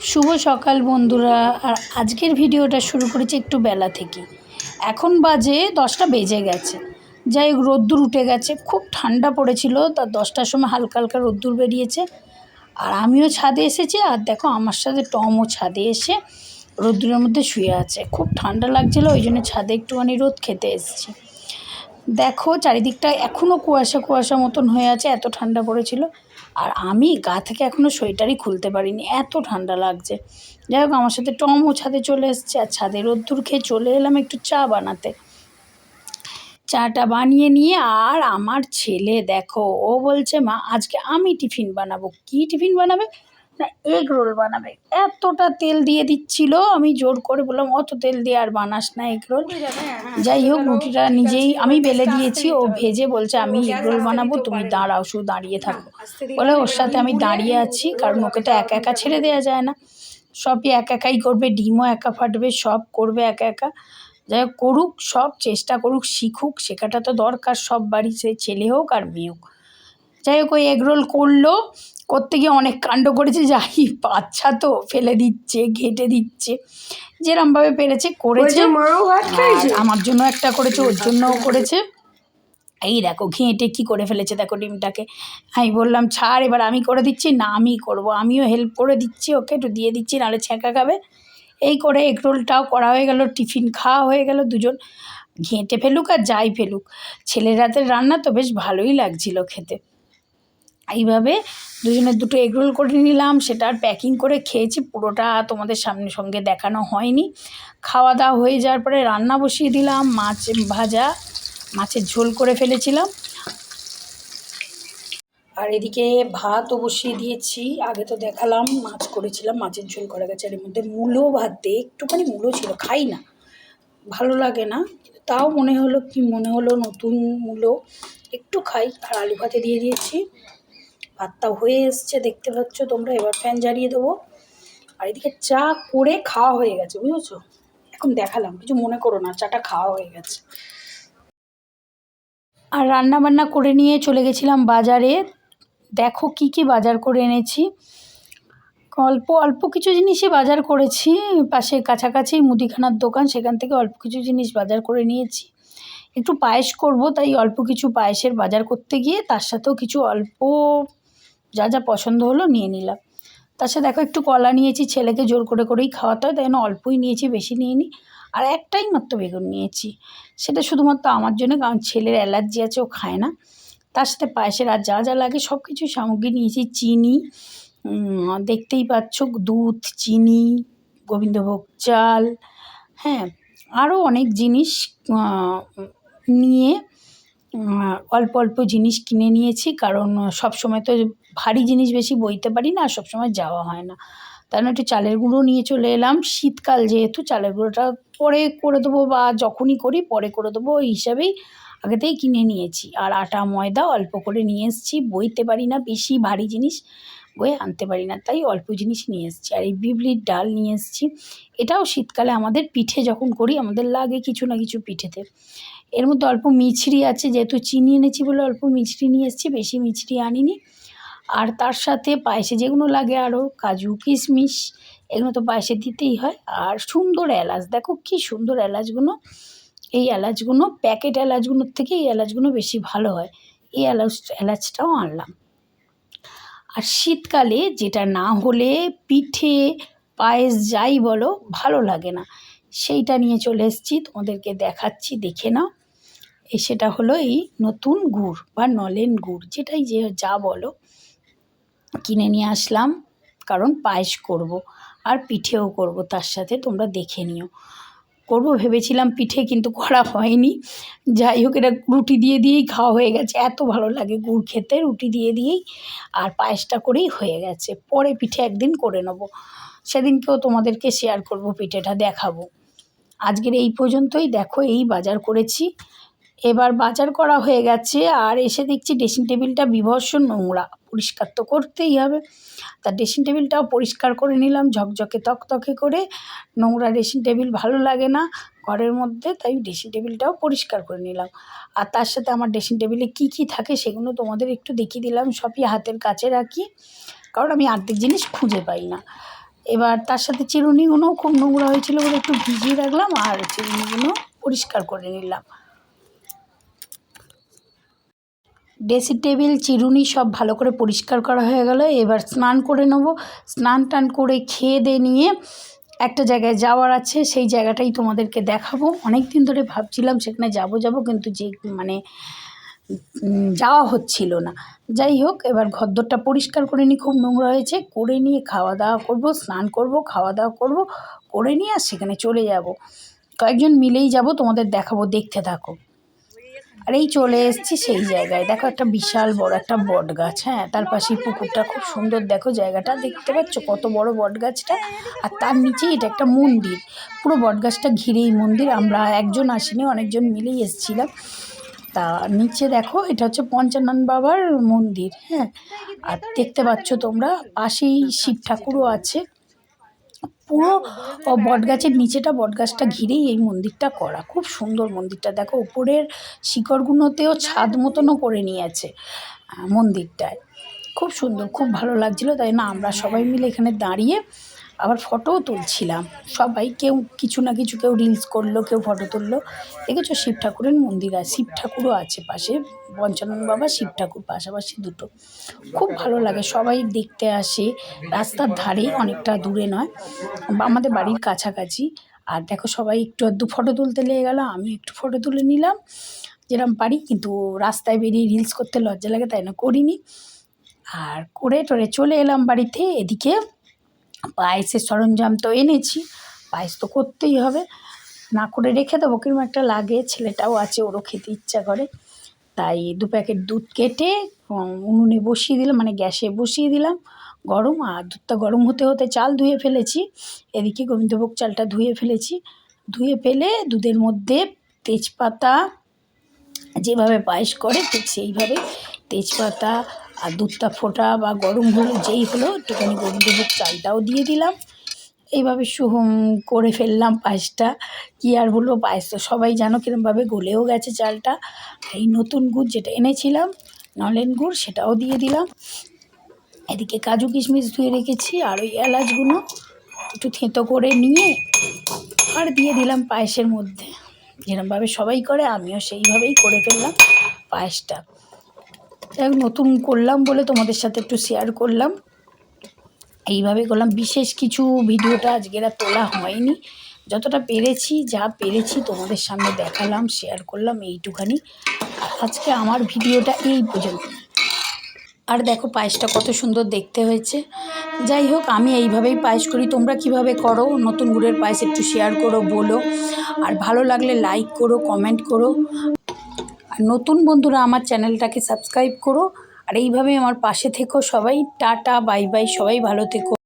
শুভ সকাল বন্ধুরা। আর আজকের ভিডিওটা শুরু করেছি একটু বেলা থেকে এখন বাজে দশটা বেজে গেছে। যাই হোক, রোদ্দুর উঠে গেছে। খুব ঠান্ডা পড়েছিল তার দশটার সময় হালকা হালকা রোদ্দুর বেরিয়েছে। আর আমিও ছাদে এসেছি, আর দেখো আমার সাথে টমও ছাদে এসে রোদ্দুরের মধ্যে শুয়ে আছে। খুব ঠান্ডা লাগছিল, ওই জন্য ছাদে একটুখানি রোদ খেতে এসেছি। দেখো, চারিদিকটা এখনও কুয়াশা কুয়াশা মতন হয়ে আছে, এত ঠান্ডা পড়েছিল। আর আমি গা থেকে এখনও সোয়েটারই খুলতে পারিনি, এত ঠান্ডা লাগছে। যাই হোক, আমার সাথে টমও ছাদে চলে এসছে, আর ছাদে রোদ্দুর খেয়ে চলে এলাম একটু চা বানাতে। চাটা বানিয়ে নিয়ে, আর আমার ছেলে দেখো, ও বলছে, মা, আজকে আমি টিফিন বানাবো। কি টিফিন বানাবে? না এগ রোল বানাবে। এতটা তেল দিয়ে দিচ্ছিল আমি জোর করে বললাম অত তেল দিয়ে আর বানাস না এগ রোল যাই হোক রুটিটা নিজেই আমি বেলে দিয়েছি ও ভেজে বলছে আমি এগ রোল বানাবো তুমি দাঁড়াও শুধু দাঁড়িয়ে থাকো। বলে ওর সাথে আমি দাঁড়িয়ে আছি কারণ ওকে তো একা একা ছেড়ে দেওয়া যায় না। সবই একা একাই করবে ডিমও একা ফাটবে সব করবে একা একা। যাই হোক করুক সব চেষ্টা করুক শিখুক শেখাটা তো দরকার সব বাড়ি সে ছেলে হোক আর মেয়ে হোক। যাই হোক ওই এগরোল করল করতে গিয়ে অনেক কাণ্ড করেছে যাই বাচ্চা তো ফেলে দিচ্ছে ঘেটে দিচ্ছে যেরমভাবে পেরেছে করেছে। আমার জন্য একটা করেছে ওর জন্যও করেছে। এই দেখো ঘেঁটে কি করে ফেলেছে দেখো ডিমটাকে। আমি বললাম ছাড় এবার আমি করে দিচ্ছি। না আমি করব আমিও হেল্প করে দিচ্ছি ওকে একটু দিয়ে দিচ্ছি নাহলে ছ্যাঁকা খাবে। এই করে এগ রোলটাও করা হয়ে গেল টিফিন খাওয়া হয়ে গেল দুজন। ঘেঁটে ফেলুক আর যাই ফেলুক। ছেলের হাতের রান্না তো বেশ ভালোই লাগছিল খেতে। এইভাবে দুজনের দুটো এগরোল করে নিলাম, সেটা আর প্যাকিং করে খেয়েছি, পুরোটা তোমাদের সামনে সঙ্গে দেখানো হয়নি। খাওয়া দাওয়া হয়ে যাওয়ার পরে রান্না বসিয়ে দিলাম, মাছ ভাজা, মাছের ঝোল করে ফেলেছিলাম। আর এদিকে ভাতও বসিয়ে দিয়েছি, আগে তো দেখালাম, মাছ করেছিলাম, মাছের ঝোল করা গেছে, আর এর মধ্যে মূলো ভাত দিয়ে একটুখানি মূলো ছিল, খাই না, ভালো লাগে না তাও মনে হলো কি মনে হলো নতুন মূলো, একটু খাই, আর আলু ভাতে দিয়ে দিয়েছি। ভাতটা হয়ে এসছে, দেখতে পাচ্ছ তোমরা, এবার ফ্যান জ্বালিয়ে দেবো। আর এদিকে চা করে খাওয়া হয়ে গেছে, বুঝেছ? এখন দেখালাম, কিছু মনে করো না, চাটা খাওয়া হয়ে গেছে। আর রান্না বান্না করে নিয়ে চলে গেছিলাম বাজারে। দেখো কি কি বাজার করে এনেছি। অল্প অল্প কিছু জিনিসই বাজার করেছি। পাশে কাছাকাছি মুদিখানার দোকান, সেখান থেকে অল্প কিছু জিনিস বাজার করে নিয়েছি। একটু পায়েস করব, তাই অল্প কিছু পায়েসের বাজার করতে গিয়ে, তার সাথেও কিছু অল্প যা যা পছন্দ হলো নিয়ে নিলাম। তার সাথে দেখো একটু কলা নিয়েছি, ছেলেকে জোর করে করেই খাওয়াতে হয়, তাই জন্য অল্পই নিয়েছি, বেশি নিইনি। আর একটাই মাত্র বেগুন নিয়েছি। সেটা শুধুমাত্র আমার জন্য, কারণ ছেলের অ্যালার্জি আছে, ও খায় না। তার সাথে পায়েসের আর যা যা লাগে সব কিছু সামগ্রী নিয়েছি, চিনি দেখতেই পাচ্ছ, দুধ, চিনি, গোবিন্দভোগ চাল হ্যাঁ আরও অনেক জিনিস নিয়ে অল্প অল্প জিনিস কিনে নিয়েছি, কারণ সব সময় তো ভারী জিনিস বেশি বইতে পারি না, আর সবসময় যাওয়া হয় না। জন্য একটু চালের গুঁড়ো নিয়ে চলে এলাম। শীতকাল যেহেতু, চালের গুঁড়োটা পরে করে দেবো বা যখনই করি, পরে করে দেবো, ওই হিসাবেই আগেতেই কিনে নিয়েছি। আর আটা, ময়দা অল্প করে নিয়ে এসেছি। বইতে পারি না, বেশি ভারী জিনিস বয়ে আনতে পারি না, তাই অল্প জিনিস নিয়ে এসেছি। আর এই বিবলির ডাল নিয়ে এসেছি। এটাও শীতকালে আমাদের পিঠে যখন করি, আমাদের লাগে কিছু না কিছু পিঠেতে। এর মধ্যে অল্প মিছরি আছে, যেহেতু চিনি এনেছি বলে অল্প মিছরি নিয়ে এসেছি, বেশি মিছরি আনিনি। আর তার সাথে পায়েসে যেগুলো লাগে আরও কাজু, কিশমিশ, এগুলো তো পায়েসে দিতেই হয়। আর সুন্দর এলাচ, দেখো কি সুন্দর এলাচগুলো। এই এলাচগুলো, প্যাকেট এলাচগুলোর থেকে এই এলাচগুলো বেশি ভালো হয়। এই এলাচ, এলাচটাও আনলাম। আর শীতকালে যেটা না হলে পিঠে, পায়েস যাই বলো, ভালো লাগে না। সেইটা নিয়ে চলে এসেছি, তোমাদেরকে দেখাচ্ছি, দেখে নাও। সেটা হলো এই নতুন গুড় বা নলেন গুড়, যেটাই যে যা বলো। কিনে নিয়ে আসলাম, কারণ পায়েস করব আর পিঠেও করব, তার সাথে তোমরা দেখে নিও। করব ভেবেছিলাম পিঠে, কিন্তু করা হয়নি। যাই হোক, এটা রুটি দিয়ে দিয়েই খাওয়া হয়ে গেছে। এত ভালো লাগে গুড় খেতে, রুটি দিয়ে দিয়েই আর পায়েসটা করেই হয়ে গেছে। পরে পিঠে একদিন করে নেব। সেদিনকেও তোমাদেরকে শেয়ার করব, পিঠেটা দেখাবো। আজকের এই পর্যন্তই। দেখো, এই বাজার করেছি। এবার বাজার করা হয়ে গেছে আর এসে দেখছি ড্রেসিং টেবিলটা বিভৎস নোংরা। পরিষ্কার তো করতেই হবে। তা ড্রেসিং টেবিলটাও পরিষ্কার করে নিলাম, ঝকঝকে তকতকে করে। নোংরা ড্রেসিং টেবিল ভালো লাগে না ঘরের মধ্যে, তাই ড্রেসিং টেবিলটাও পরিষ্কার করে নিলাম। আর তার সাথে আমার ড্রেসিং টেবিলে কী কী থাকে সেগুলো তোমাদের একটু দেখিয়ে দিলাম, সবই হাতের কাছে রাখি। কারণ আমি আর্ধেক জিনিস খুঁজে পাই না। এবার তার সাথে চিরুনিগুলোও খুব নোংরা হয়েছিল বলে একটু ভিজিয়ে রাখলাম আর চিরুনিগুলো পরিষ্কার করে নিলাম। ড্রেসিং টেবিল চিরুনি সব ভালো করে পরিষ্কার করা হয়ে গেল। এবার স্নান করে নেব। স্নান টান করে খেয়ে দিয়ে নিয়ে একটা জায়গায় যাওয়ার আছে। সেই জায়গাটাই তোমাদেরকে দেখাবো। অনেক দিন ধরে ভাবছিলাম সেখানে যাব যাব কিন্তু যে মানে যাওয়া হচ্ছিল না। যাই হোক, এবার ঘরদোরটা পরিষ্কার করে নিই। খুব নোংরা হয়েছে। করে নিয়ে খাওয়া দাওয়া করব, স্নান করব খাওয়া দাওয়া করব, করে নিয়ে আর সেখানে চলে যাব। কয়েকজন মিলেই যাব। তোমাদের দেখাবো, দেখতে থাকো। আর এই চলে এসেছি সেই জায়গায়। দেখো একটা বিশাল বড় একটা বট গাছ হ্যাঁ? তার পাশে পুকুরটা খুব সুন্দর। দেখো জায়গাটা, দেখতে পাচ্ছ কত বড় বট গাছটা আর তার নিচেই এটা একটা মন্দির। পুরো বট গাছটা ঘিরেই মন্দির। আমরা একজন আসিনি, অনেকজন মিলেই এসেছিলাম। তা নিচে দেখো, এটা হচ্ছে পঞ্চানন বাবার মন্দির হ্যাঁ? আর দেখতে পাচ্ছ তোমরা, পাশেই শিব ঠাকুরও আছে। পুরো বটগাছের নিচেটা বটগাছটা ঘিরেই এই মন্দিরটা করা। খুব সুন্দর মন্দিরটা। দেখো উপরের শিকড়গুলোতেও ছাদ মতনও করে নিয়েছে মন্দিরটায়। খুব সুন্দর খুব ভালো লাগছিল। তাই না আমরা সবাই মিলে এখানে দাঁড়িয়ে আবার ফটোও তুলছিলাম। সবাই কেউ কিছু না কিছু কেউ রিলস করল, কেউ ফটো তুললো। দেখেছ শিব ঠাকুরের মন্দির আছে, শিব ঠাকুরও আছে পাশে। পঞ্চানন বাবা, শিব ঠাকুর পাশাপাশি দুটো। খুব ভালো লাগে, সবাই দেখতে আসে। রাস্তার ধারে অনেকটা দূরে নয় আমাদের বাড়ির কাছাকাছি। আর দেখো সবাই একটু আধটু ফটো তুলতে লেগে গেলো আমি একটু ফটো তুলে নিলাম। যেরকম পারি, কিন্তু রাস্তায় বেরিয়ে রিলস করতে লজ্জা লাগে, তাই না? করিনি। আর করে টরে চলে এলাম বাড়িতে, এদিকে পায়েসের সরঞ্জাম তো এনেছি, পায়েস তো করতেই হবে। না করে রেখে দেবো কীরকম একটা লাগে, ছেলেটাও আছে, ওরও খেতে ইচ্ছা করে। তাই দু প্যাকেট দুধ কেটে উনুনে বসিয়ে দিলাম মানে গ্যাসে বসিয়ে দিলাম, গরম, আর দুধটা গরম হতে হতে চাল ধুয়ে ফেলেছি। এদিকে গোবিন্দভোগ চালটা ধুয়ে ফেলেছি। ধুয়ে ফেলে দুধের মধ্যে তেজপাতা, যেভাবে পায়েস করে, ঠিক সেইভাবে তেজপাতা আর দুধটা ফোটা বা গরম হলো যেই হলো, একটুখানি গোবিন্দভোগ চালটাও দিয়ে দিলাম। এইভাবে সুহম করে ফেললাম পায়েসটা। কী আর বলব, পায়েস তো সবাই জানো কিরমভাবে গলেও গেছে চালটা। এই নতুন গুড় যেটা এনেছিলাম, নলেন গুড়, সেটাও দিয়ে দিলাম। এদিকে কাজু কিশমিশ ধুয়ে রেখেছি আর ওই এলাচগুলো একটু থেঁতো করে নিয়ে আর দিয়ে দিলাম পায়েসের মধ্যে। যেরমভাবে সবাই করে, আমিও সেইভাবেই করে ফেললাম পায়েসটা। যাই নতুন করলাম বলে তোমাদের সাথে একটু শেয়ার করলাম। এইভাবে করলাম। বিশেষ কিছু ভিডিওটা আজকের আর তোলা হয়নি। যতটা পেরেছি, যা পেরেছি তোমাদের সামনে দেখালাম শেয়ার করলাম এইটুখানি। আর আজকে আমার ভিডিওটা এই পর্যন্ত। আর দেখো পায়েসটা কত সুন্দর দেখতে হয়েছে। যাই হোক, আমি এইভাবেই পায়েস করি। তোমরা কীভাবে করো? নতুন গুড়ের পায়েস একটু শেয়ার করো, বলো। আর ভালো লাগলে লাইক করো কমেন্ট করো। আর নতুন বন্ধুরা, আমার চ্যানেলটাকে সাবস্ক্রাইব করো। আর এইভাবে আমার পাশে থেকো সবাই। টাটা, বাই বাই, সবাই ভালো থেকো।